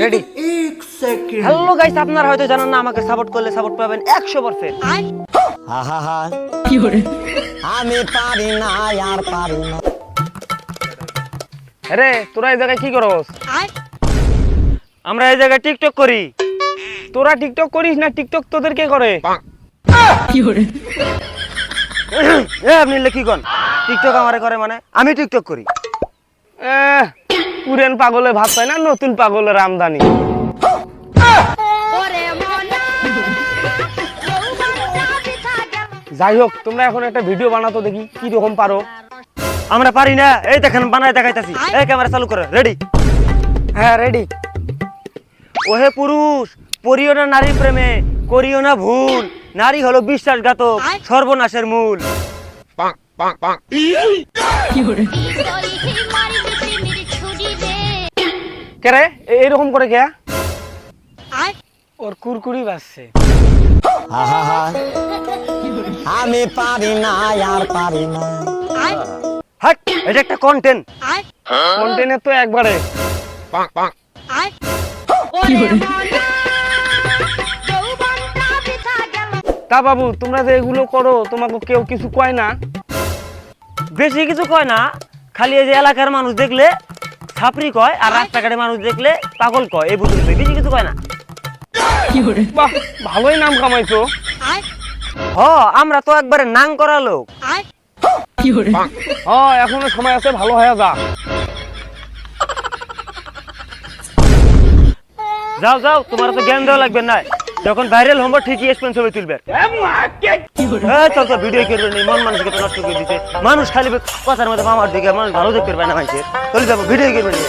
Ready hello guys আপনারা হয়তো জানেন না আমাকে সাপোর্ট করলে সাপোর্ট পাবেন একশো পার্সেন্ট আমি পারি না আর পারি না। রে তোরা এই জায়গায় কি করস? আমরা এই জায়গায় টিকটক করি। তোরা টিকটক করিস না টিকটক তোদের কে করে? এ আপনি এলে কি কন? টিকটক আমারে করে মানে? আমি টিকটক করি। পুরেন পাগলে ভাত পায় না নতুন পাগলের আমদানি। যাই হোক তোমরা এখন একটা ভিডিও বানাতো দেখি কি রকম পারো? আমরা পারি না। এই দেখেন বানায় দেখাইতাছি। এই ক্যামেরা চালু করো রেডি? হ্যাঁ রেডি। ওহে পুরুষ পড়িও না নারী প্রেমে করিও না ভুল। নারী হলো বিশ্বাসঘাতক সর্বনাশের মূল। কেরে এইরকম করে কে? ওর কুরকুরি বাজছে। আমি পারি না আর পারি না। হাট এটা একটা কন্টেন্ট তো একবারে। তা বাবু তোমরা যে এগুলো করো তোমাকে কেউ কিছু কয় না? বেশি কিছু কয় না খালি এই যে এলাকার মানুষ দেখলে ছাপরি কয় আর রাস্তাঘাটে মানুষ দেখলে পাগল কয়? এই বুঝলি বেশি কিছু কয় না। বাহ ভালোই নাম কামাইছো। হ আমরা তো একবারে নাং করা লোক। হ এখনও সময় আছে ভালো হয়ে যা। যাও যাও তোমার তো জ্ঞান দেওয়া লাগবে না। যখন ভাইরাল হব ঠিকই এক্সপেন্স হবে তুলবে হ্যাঁ চল চল ভিডিও করবে নি মন মানুষকে নষ্ট করে দিতে। মানুষ খালি কথার মধ্যে মামার দিকে মানুষ ভালো দেখতে পারবে না মানুষের চলে যাব ভিডিও করবে নি